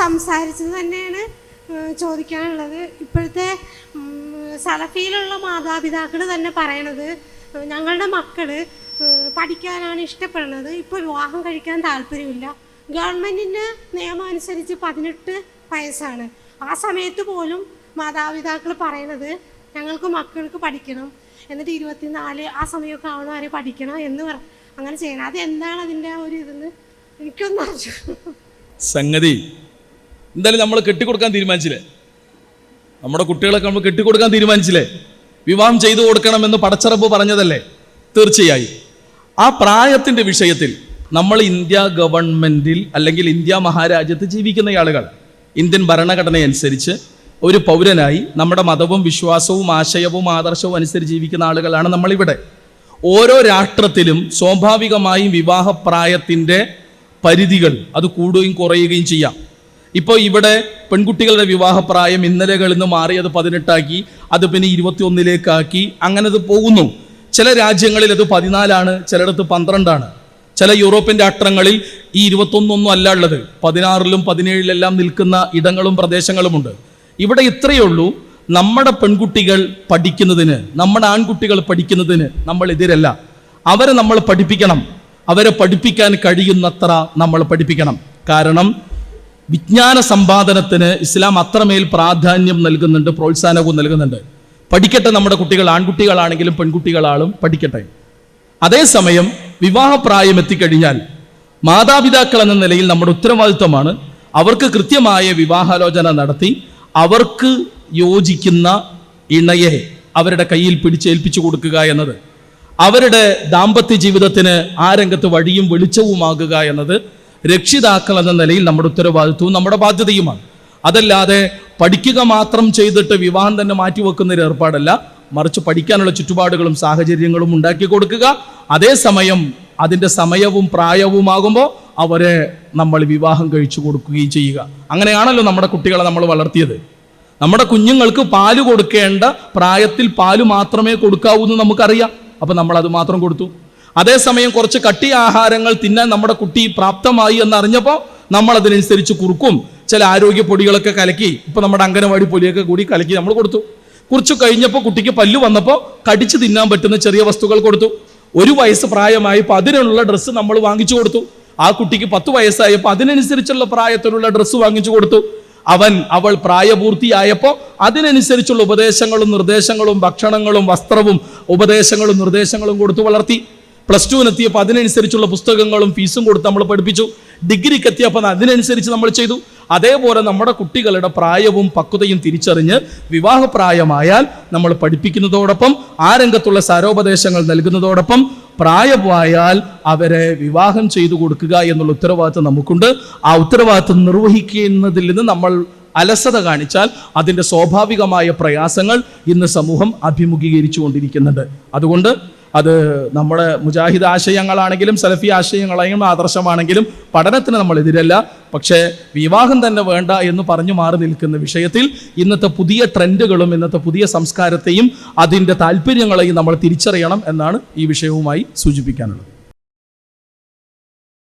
സംസാരിച്ചത് തന്നെയാണ് ചോദിക്കാനുള്ളത്. ഇപ്പോഴത്തെ സലഫിയിലുള്ള മാതാപിതാക്കൾ തന്നെ പറയണത് ഞങ്ങളുടെ മക്കൾ പഠിക്കാനാണ് ഇഷ്ടപ്പെടുന്നത്. ഇപ്പോൾ വിവാഹം കഴിക്കാൻ താല്പര്യമില്ല. ഗവൺമെന്റിന്റെ നിയമം അനുസരിച്ച് പതിനെട്ട് വയസ്സാണ്. ആ സമയത്ത് പോലും മാതാപിതാക്കൾ പറയണത് ഞങ്ങൾക്ക് മക്കൾക്ക് പഠിക്കണം. എന്നിട്ട് ഇരുപത്തിനാല് ആ സമയമൊക്കെ ആവണ വരെ പഠിക്കണം എന്ന് പറ അങ്ങനെ ചെയ്യണം. അത് എന്താണ് അതിന്റെ ഒരു ഇതെന്ന് എനിക്കൊന്നും സംഗതി എന്തായാലും നമ്മൾ കെട്ടിക്കൊടുക്കാൻ തീരുമാനിച്ചില്ലേ? നമ്മുടെ കുട്ടികളൊക്കെ നമ്മൾ കെട്ടിക്കൊടുക്കാൻ തീരുമാനിച്ചില്ലേ? വിവാഹം ചെയ്തു കൊടുക്കണമെന്ന് പടച്ചറപ്പ് പറഞ്ഞതല്ലേ? തീർച്ചയായും. ആ പ്രായത്തിന്റെ വിഷയത്തിൽ നമ്മൾ ഇന്ത്യ ഗവൺമെന്റിൽ അല്ലെങ്കിൽ ഇന്ത്യ മഹാരാജ്യത്ത് ജീവിക്കുന്ന ആളുകൾ ഇന്ത്യൻ ഭരണഘടനയനുസരിച്ച് ഒരു പൗരനായി നമ്മുടെ മതവും വിശ്വാസവും ആശയവും ആദർശവും അനുസരിച്ച് ജീവിക്കുന്ന ആളുകളാണ് നമ്മളിവിടെ. ഓരോ രാഷ്ട്രത്തിലും സ്വാഭാവികമായും വിവാഹപ്രായത്തിന്റെ പരിധികൾ അത് കൂടുകയും കുറയുകയും ചെയ്യാം. ഇപ്പോൾ ഇവിടെ പെൺകുട്ടികളുടെ വിവാഹപ്രായം ഇന്നലകളിൽ നിന്ന് മാറി അത് പതിനെട്ടാക്കി അത് പിന്നെ ഇരുപത്തിയൊന്നിലേക്കാക്കി. അങ്ങനെ അത് പോകുന്നു. ചില രാജ്യങ്ങളിൽ അത് പതിനാലാണ് ചിലയിടത്ത് പന്ത്രണ്ടാണ്. ചില യൂറോപ്യന്റെ അട്ടങ്ങളിൽ ഈ ഇരുപത്തൊന്നൊന്നും അല്ല ഉള്ളത്. പതിനാറിലും പതിനേഴിലെല്ലാം നിൽക്കുന്ന ഇടങ്ങളും പ്രദേശങ്ങളുമുണ്ട്. ഇവിടെ ഇത്രയേ ഉള്ളൂ. നമ്മുടെ പെൺകുട്ടികൾ പഠിക്കുന്നതിന് നമ്മുടെ ആൺകുട്ടികൾ പഠിക്കുന്നതിന് നമ്മൾ എതിരല്ല. അവരെ നമ്മൾ പഠിപ്പിക്കണം. അവരെ പഠിപ്പിക്കാൻ കഴിയുന്നത്ര നമ്മൾ പഠിപ്പിക്കണം. കാരണം വിജ്ഞാന സമ്പാദനത്തിന് ഇസ്ലാം അത്രമേൽ പ്രാധാന്യം നൽകുന്നുണ്ട് പ്രോത്സാഹനവും നൽകുന്നുണ്ട്. പഠിക്കട്ടെ നമ്മുടെ കുട്ടികൾ ആൺകുട്ടികളാണെങ്കിലും പെൺകുട്ടികളാളും പഠിക്കട്ടെ. അതേസമയം വിവാഹപ്രായം എത്തിക്കഴിഞ്ഞാൽ മാതാപിതാക്കൾ എന്ന നിലയിൽ നമ്മുടെ ഉത്തരവാദിത്വമാണ് അവർക്ക് കൃത്യമായ വിവാഹാലോചന നടത്തി അവർക്ക് യോജിക്കുന്ന ഇണയെ അവരുടെ കയ്യിൽ പിടിച്ചേൽപ്പിച്ചു കൊടുക്കുക എന്നത്. അവരുടെ ദാമ്പത്യ ജീവിതത്തിന് ആ രംഗത്ത് വഴിയും വെളിച്ചവുമാകുക എന്നത് രക്ഷിതാക്കൾ എന്ന നിലയിൽ നമ്മുടെ ഉത്തരവാദിത്വവും നമ്മുടെ ബാധ്യതയുമാണ്. അതല്ലാതെ പഠിക്കുക മാത്രം ചെയ്തിട്ട് വിവാഹം തന്നെ മാറ്റിവെക്കുന്ന ഒരു ഏർപ്പാടല്ല. മറിച്ച് പഠിക്കാനുള്ള ചുറ്റുപാടുകളും സാഹചര്യങ്ങളും ഉണ്ടാക്കി കൊടുക്കുക. അതേസമയം അതിന്റെ സമയവും പ്രായവുമാകുമ്പോൾ അവരെ നമ്മൾ വിവാഹം കഴിച്ചു കൊടുക്കുകയും ചെയ്യുക. അങ്ങനെയാണല്ലോ നമ്മുടെ കുട്ടികളെ നമ്മൾ വളർത്തിയത്. നമ്മുടെ കുഞ്ഞുങ്ങൾക്ക് പാൽ കൊടുക്കേണ്ട പ്രായത്തിൽ പാൽ മാത്രമേ കൊടുക്കാവൂ എന്ന് നമുക്കറിയാം. അപ്പം നമ്മൾ അത് മാത്രം കൊടുത്തു. അതേസമയം കുറച്ച് കട്ടി ആഹാരങ്ങൾ തിന്നാൻ നമ്മുടെ കുട്ടി പ്രാപ്തമായി എന്നറിഞ്ഞപ്പോൾ നമ്മൾ അതിനനുസരിച്ച് കുറുക്കും. ചില ആരോഗ്യ പൊടികളൊക്കെ കലക്കി ഇപ്പം നമ്മുടെ അംഗനവാടി പൊടിയൊക്കെ കൂടി കലക്കി നമ്മൾ കൊടുത്തു. കുറച്ച് കഴിഞ്ഞപ്പോൾ കുട്ടിക്ക് പല്ലു വന്നപ്പോൾ കടിച്ചു തിന്നാൻ പറ്റുന്ന ചെറിയ വസ്തുക്കൾ കൊടുത്തു. ഒരു വയസ്സ് പ്രായമായപ്പോൾ അതിനുള്ള ഡ്രസ്സ് നമ്മൾ വാങ്ങിച്ചു കൊടുത്തു. ആ കുട്ടിക്ക് പത്ത് വയസ്സായപ്പോൾ അതിനനുസരിച്ചുള്ള പ്രായത്തിലുള്ള ഡ്രസ്സ് വാങ്ങിച്ചു കൊടുത്തു. അവൻ അവൾ പ്രായപൂർത്തിയായപ്പോൾ അതിനനുസരിച്ചുള്ള ഉപദേശങ്ങളും നിർദ്ദേശങ്ങളും ഭക്ഷണങ്ങളും വസ്ത്രവും ഉപദേശങ്ങളും നിർദ്ദേശങ്ങളും കൊടുത്തു വളർത്തി. പ്ലസ് ടുവിനെത്തിയപ്പോൾ അതിനനുസരിച്ചുള്ള പുസ്തകങ്ങളും ഫീസും കൊടുത്ത് നമ്മൾ പഠിപ്പിച്ചു. ഡിഗ്രിക്ക് എത്തിയപ്പോൾ അതിനനുസരിച്ച് നമ്മൾ ചെയ്തു. അതേപോലെ നമ്മുടെ കുട്ടികളുടെ പ്രായവും പക്വതയും തിരിച്ചറിഞ്ഞ് വിവാഹപ്രായമായാൽ നമ്മൾ പഠിപ്പിക്കുന്നതോടൊപ്പം ആ രംഗത്തുള്ള സാരോപദേശങ്ങൾ നൽകുന്നതോടൊപ്പം പ്രായമായാൽ അവരെ വിവാഹം ചെയ്തു കൊടുക്കുക എന്നുള്ള ഉത്തരവാദിത്വം നമുക്കുണ്ട്. ആ ഉത്തരവാദിത്വം നിർവഹിക്കുന്നതിൽ നിന്ന് നമ്മൾ അലസത കാണിച്ചാൽ അതിന്റെ സ്വാഭാവികമായ പ്രയാസങ്ങൾ ഇന്ന് സമൂഹം അഭിമുഖീകരിച്ചു കൊണ്ടിരിക്കുന്നുണ്ട് അതുകൊണ്ട് അത് നമ്മുടെ മുജാഹിദ് ആശയങ്ങളാണെങ്കിലും സലഫി ആശയങ്ങളാണെങ്കിലും ആദർശമാണെങ്കിലും പഠനത്തിന് നമ്മൾ എതിരല്ല. പക്ഷേ വിവാഹം തന്നെ വേണ്ട എന്ന് പറഞ്ഞു മാറി നിൽക്കുന്ന വിഷയത്തിൽ ഇന്നത്തെ പുതിയ ട്രെൻഡുകളും ഇന്നത്തെ പുതിയ സംസ്കാരത്തെയും അതിന്റെ താല്പര്യങ്ങളെയും നമ്മൾ തിരിച്ചറിയണം എന്നാണ് ഈ വിഷയവുമായി സൂചിപ്പിക്കാനുള്ളത്.